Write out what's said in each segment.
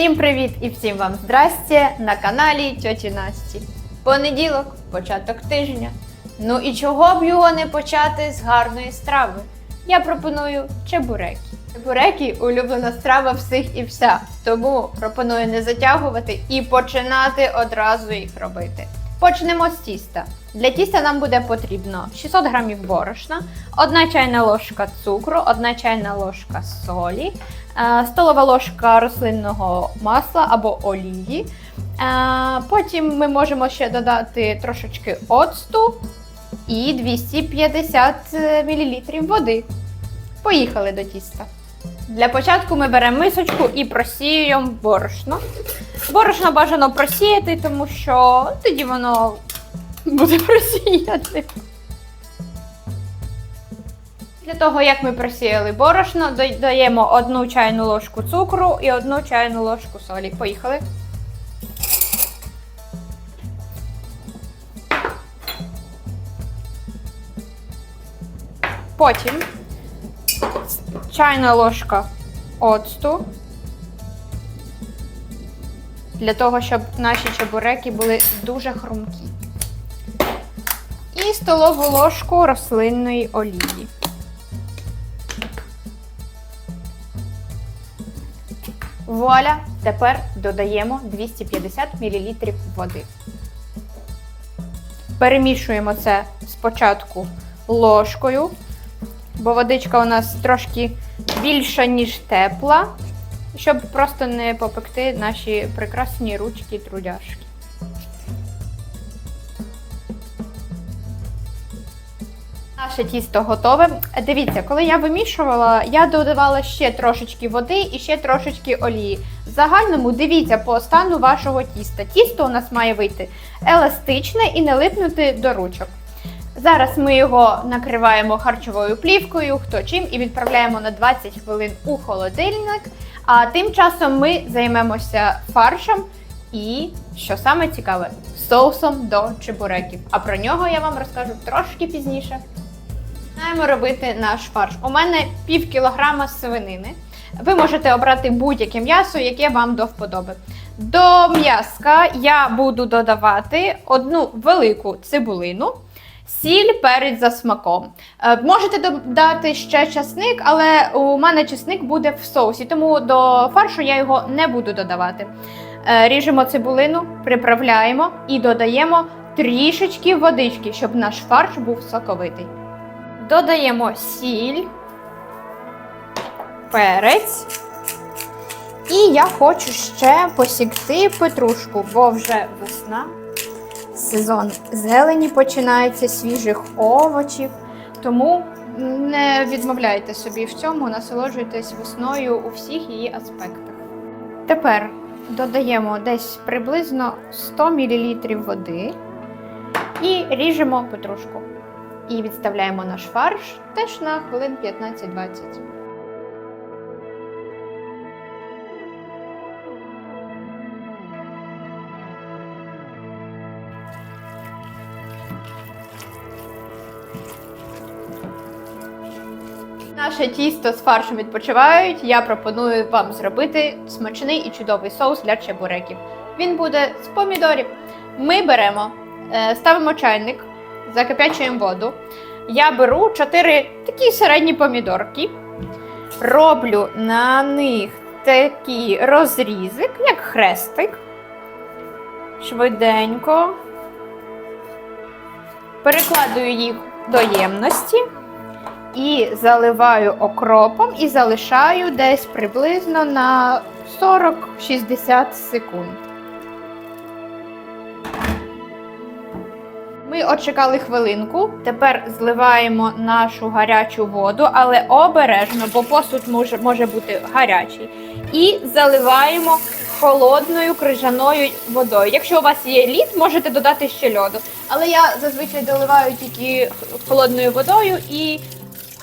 Всім привіт і всім вам здрастя на каналі Тьоті Насті. Понеділок, початок тижня. Ну і чого б його не почати з гарної страви? Я пропоную чебуреки. Чебуреки улюблена страва всіх і вся. Тому пропоную не затягувати і починати одразу їх робити. Почнемо з тіста. Для тіста нам буде потрібно 600 г борошна, 1 чайна ложка цукру, 1 чайна ложка солі, столова ложка рослинного масла або олії. Е, Потім ми можемо ще додати трошечки оцту і 250 мл води. Поїхали до тіста. Для початку ми беремо мисочку і просіюємо борошно. Борошно бажано просіяти, тому що тоді воно буде просіяти. Для того, як ми просіяли борошно, додаємо одну чайну ложку цукру і одну чайну ложку солі. Поїхали. Потім чайна ложка оцту. Для того, щоб наші чебуреки були дуже хрумкі. І столову ложку рослинної олії. Вуаля! Тепер додаємо 250 мл води. Перемішуємо це спочатку ложкою, бо водичка у нас трошки більша, ніж тепла, щоб просто не попекти наші прекрасні ручки трудяшки. Наше тісто готове. Дивіться, коли я вимішувала, я додавала ще трошечки води і ще трошечки олії. В загальному дивіться по стану вашого тіста. Тісто у нас має вийти еластичне і не липнути до ручок. Зараз ми його накриваємо харчовою плівкою, хто чим, і відправляємо на 20 хвилин у холодильник. А тим часом ми займемося фаршем і, що саме цікаве, соусом до чебуреків. А про нього я вам розкажу трошки пізніше. Починаємо робити наш фарш. У мене пів кілограма свинини. Ви можете обрати будь-яке м'ясо, яке вам до вподоби. До м'яска я буду додавати одну велику цибулину. Сіль, перець за смаком. Е, можете додати ще часник, але у мене часник буде в соусі, тому до фаршу я його не буду додавати. Е, ріжемо цибулину, приправляємо і додаємо трішечки водички, щоб наш фарш був соковитий. Додаємо сіль, перець. І я хочу ще посікти петрушку, бо вже весна. Сезон зелені починається свіжих овочів. Тому не відмовляйте собі в цьому, насолоджуйтесь весною у всіх її аспектах. Тепер додаємо десь приблизно 100 мл води і ріжемо петрушку. І відставляємо наш фарш теж на хвилин 15-20. Наше тісто з фаршем відпочивають. Я пропоную вам зробити смачний і чудовий соус для чебуреків. Він буде з помідорів. Ми беремо, е, ставимо чайник, закипячуємо воду. Я беру 4 такі середні помідорки, роблю на них такий розрізик, як хрестик. Швиденько. Перекладую їх до ємності. І заливаю окропом і залишаю десь приблизно на 40-60 секунд. Ми очекали хвилинку. Тепер зливаємо нашу гарячу воду, але обережно, бо посуд може, може бути гарячий. І заливаємо холодною крижаною водою. Якщо у вас є лід, можете додати ще льоду. Але я зазвичай доливаю тільки холодною водою і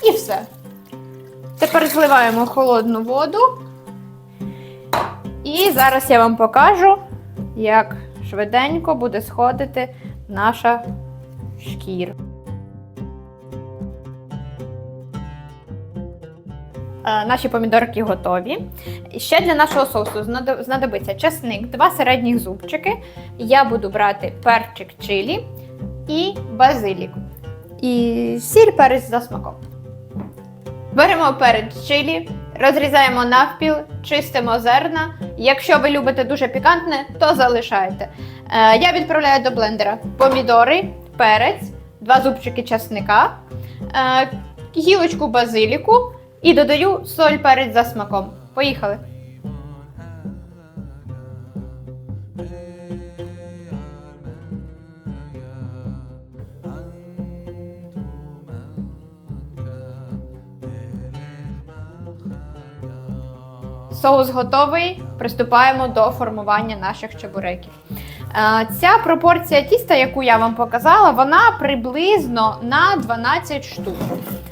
і все. Тепер зливаємо холодну воду. І зараз я вам покажу, як швиденько буде сходити наша шкіра. Е, Наші помідорки готові. Ще для нашого соусу знадобиться часник, два середніх зубчики. Я буду брати перчик чилі і базилік. І сіль перець за смаком. Беремо перець чилі, розрізаємо навпіл, чистимо зерна. Якщо ви любите дуже пікантне, то залишайте. Е, я відправляю до блендера помідори, перець, два зубчики часника, е, гілочку базиліку і додаю соль перець за смаком. Поїхали. Соус готовий. Приступаємо до формування наших чебуреків. Е, Ця пропорція тіста, яку я вам показала, вона приблизно на 12 штук.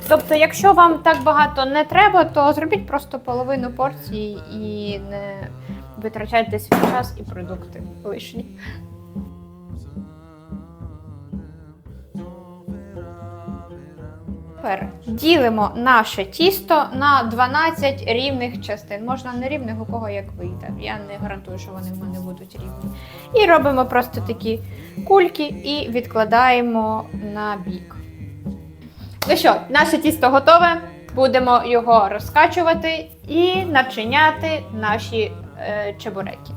Тобто, якщо вам так багато не треба, то зробіть просто половину порції і не витрачайте свій час і продукти лишні. Тепер ділимо наше тісто на 12 рівних частин. Можна не рівних, у кого як вийде. Я не гарантую, що вони в мене будуть рівні. І робимо просто такі кульки і відкладаємо на бік. Ну що, наше тісто готове. Будемо його розкачувати і начиняти наші е, чебуреки.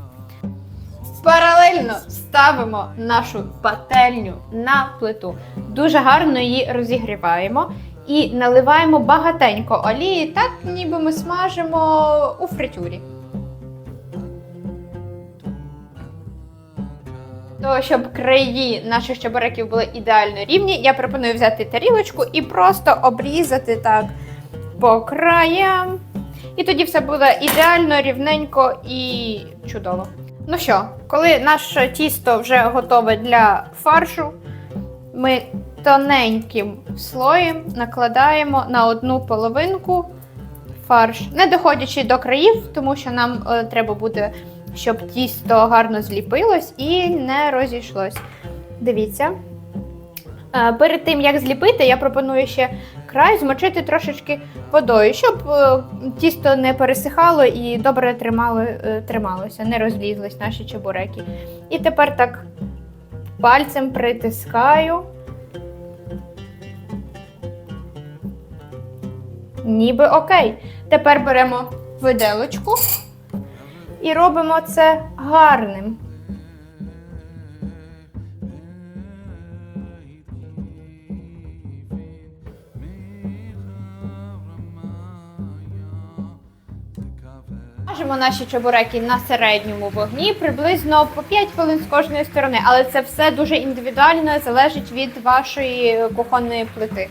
Паралельно ставимо нашу пательню на плиту. Дуже гарно її розігріваємо і наливаємо багатенько олії, так ніби ми смажимо у фритюрі. То, щоб краї наших чебуреків були ідеально рівні, я пропоную взяти тарілочку і просто обрізати так по краям. І тоді все буде ідеально, рівненько і чудово. Ну що, коли наше тісто вже готове для фаршу, ми тоненьким слоєм накладаємо на одну половинку фарш, не доходячи до країв, тому що нам е, треба буде, щоб тісто гарно зліпилось і не розійшлось. Дивіться. Е, Перед тим як зліпити, я пропоную ще край змочити трошечки водою, щоб е, тісто не пересихало і добре тримало, трималося, не розлізлись наші чебуреки. І тепер так пальцем притискаю. Ніби окей. Тепер беремо виделочку і робимо це гарним. Смажимо наші чебуреки на середньому вогні приблизно по 5 хвилин з кожної сторони, але це все дуже індивідуально залежить від вашої кухонної плити.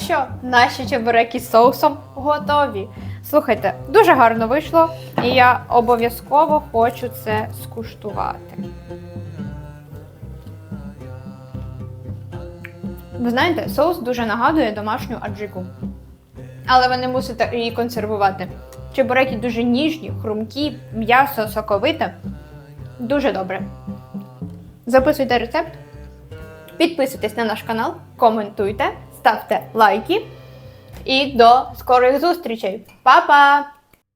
Що, наші чебуреки з соусом готові. Слухайте, дуже гарно вийшло, і я обов'язково хочу це скуштувати. Ви знаєте, соус дуже нагадує домашню аджику. Але ви не мусите її консервувати. Чебуреки дуже ніжні, хрумкі, м'ясо соковите. Дуже добре. Записуйте рецепт, підписуйтесь на наш канал, коментуйте, ставте лайки. І до скорих зустрічей. Па-па!